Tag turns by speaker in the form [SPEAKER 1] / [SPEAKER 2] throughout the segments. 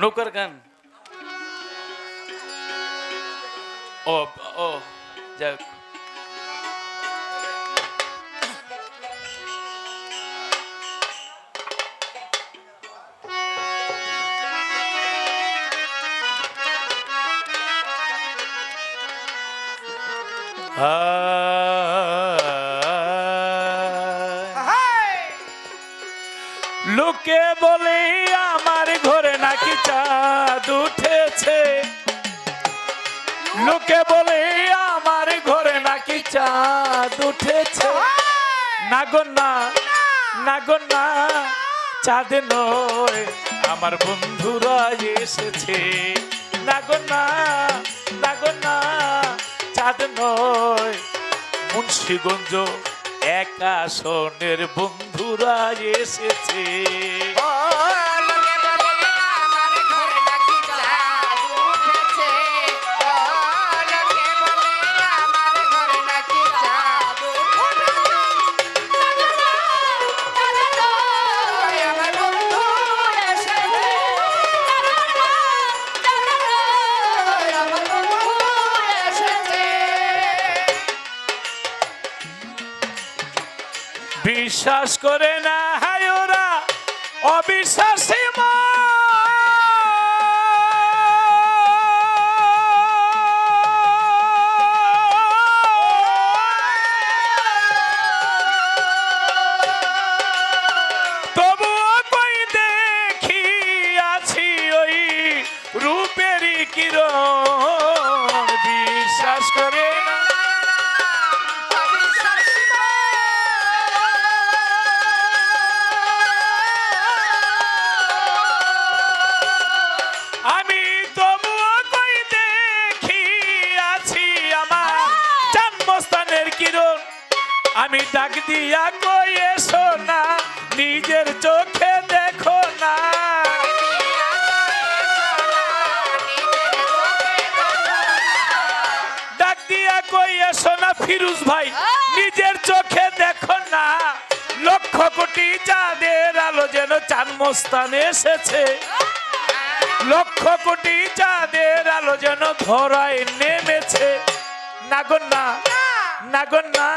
[SPEAKER 1] নৌকার গান ও ও যাক হায় লোকে বলে আমার ঘরে নাকি চাঁদ উঠেছে। লোকে বলে আমার ঘরে নাকি চাঁদ উঠেছে? না গো না। না। না চাঁদ নয় আমার বন্ধুরা এসেছে। না গো না। না গো না। চাঁদ নয় মুন্সিগঞ্জ একাশনের বন্ধুরা এসেছে। বিশ্বাস করে না হায় ওরা অবিশ্বাসী তবুও আমি ডাক দিয়া কই এসো না নিজের চোখে দেখো না। ডাক দিয়া কই এসো না ফিরুজ ভাই নিজের চোখে দেখো না। লক্ষ কোটি চাঁদের আলো যেন চান্মস্থানে এসেছে। লক্ষ কোটি চাঁদের আলো যেন ধরায় নেমেছে। নাগন না নাগন না।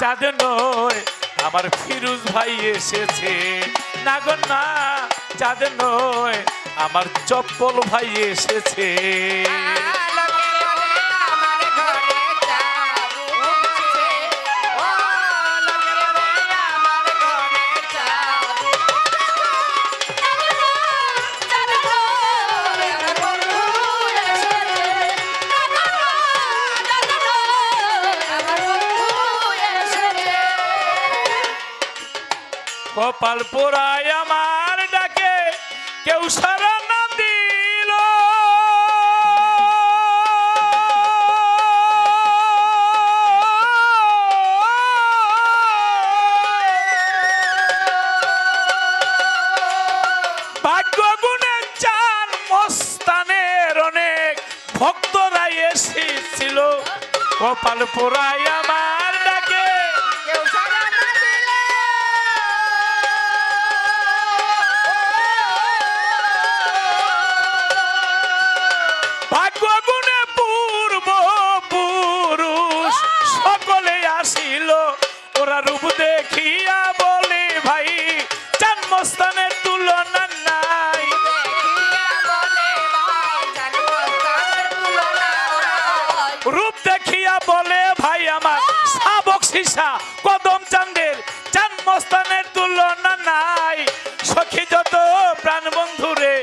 [SPEAKER 1] চাঁদ নয় আমার ফিরুজ ভাই এসেছে। নাগন না চাঁদ নয় আমার চপ্পল ভাই এসেছে। কপাল আমার ডাকে, কেউ সারা না দিল। ভাগ্য গুণে চান মস্তানের অনেক ভক্তরা এসেছিল। কপাল আমার সীসা কদম চান্দের জন্মস্থানের তুলনা নাই। সখী যত প্রাণ বন্ধুরে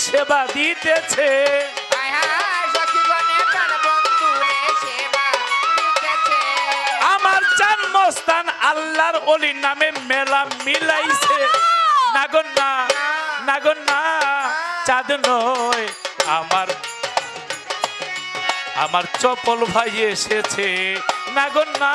[SPEAKER 1] সেবা দিতেছে। আমার জন্মস্থান আল্লাহর অলি নামে মেলা মিলাইছে। নাগন না নাগন না চাঁদ নয় আমার আমার চপল ভাই এসেছে। নাগন না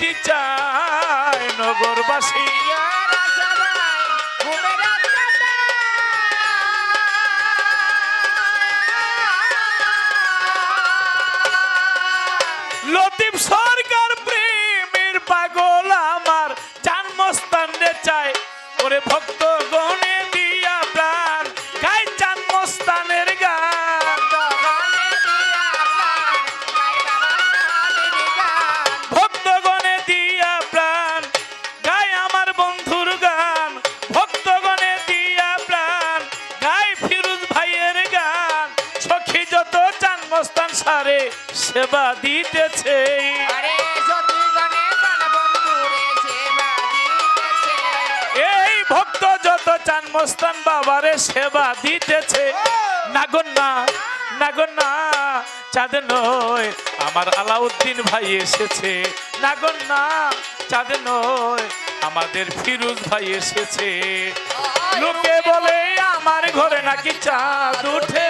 [SPEAKER 1] মুক্তি চায় নগরবাসী। লতিফ সারে সেবা দিতেছে। এই ভক্ত যত জন্মস্থান বাবারে সেবা দিতেছে। নাগন না নাগন না চাঁদ নয় আমার আলাউদ্দিন ভাই এসেছে। নাগন না চাঁদ নয় আমাদের ফিরুজ ভাই এসেছে। লোকে বলে আমার ঘরে নাকি চাঁদ উঠেছে।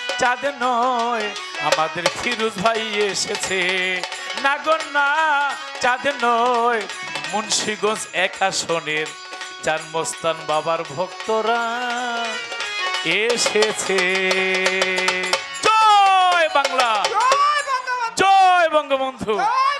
[SPEAKER 1] চাঁদ নয় আমাদের ফিরুজ ভাই এসেছে। নাগর না চাঁদ নয় মুন্সীগঞ্জ এক আসনের জন্মস্থান বাবার ভক্তরা এসেছে। জয় বাংলা!
[SPEAKER 2] জয় বঙ্গবন্ধু
[SPEAKER 1] জয় বঙ্গবন্ধু!
[SPEAKER 2] জয়